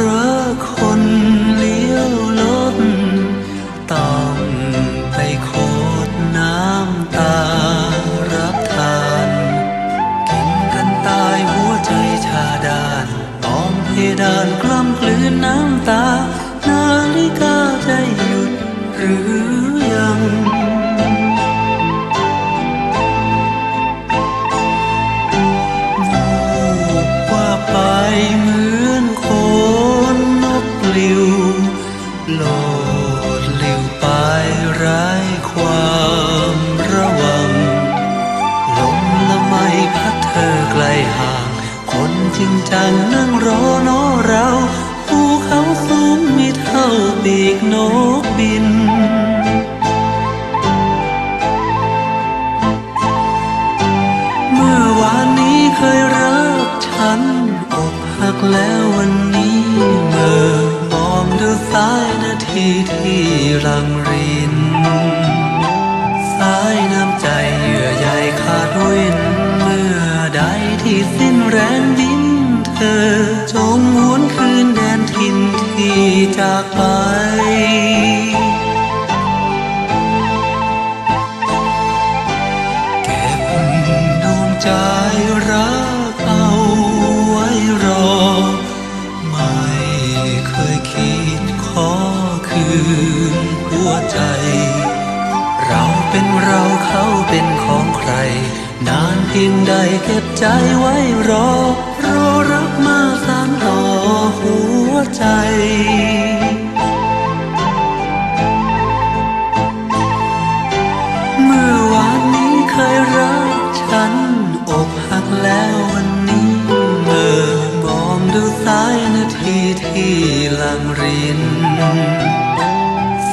รักคนเลี้ยวลดต้องไปโคดน้ำตารับทาน กินกันตายหัวใจชาดานอ้อมเพดานกล้ำกลืนน้ำตา นาฬิกาใจหยุดหรือ นั่งรอนอเราภูเขาสูงม่เท่าปีกนกบิน เมื่อวานนี้เคยรักฉันอกหักแล้ววันนี้เมื่อมองดูสายนาทีที่ลังรินสายน้ำใจเยื่อใยขาดวินเมื่อใดที่สิ้นแรงดิ้น เธอจงหวนคืนแดนถิ่นที่จากไป เก็บดวงใจรักเอาไว้รอ ไม่เคยคิดขอคืนหัวใจ เราเป็นเราเขาเป็นของใคร นานเพียงใดเก็บใจไว้รอ รักมาสานต่อหัวใจเมื่อวานนี้เคยรักฉันอกหักแล้ววันนี้เมื่อมองดูสายนาทีที่ลังริน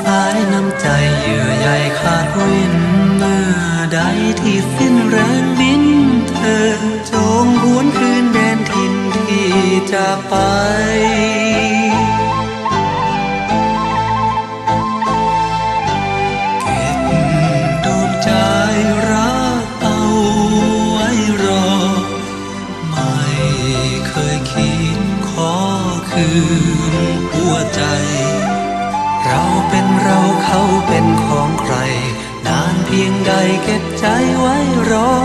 สายน้ำใจเยื่อใยขาดวินเมื่อใดที่สิ้นแรง จากไป เก็บดวงใจรักเอาไว้รอ ไม่เคยคิดขอคืนหัวใจ เราเป็นเราเขาเป็นของใคร นานเพียงใดเก็บใจไว้รอ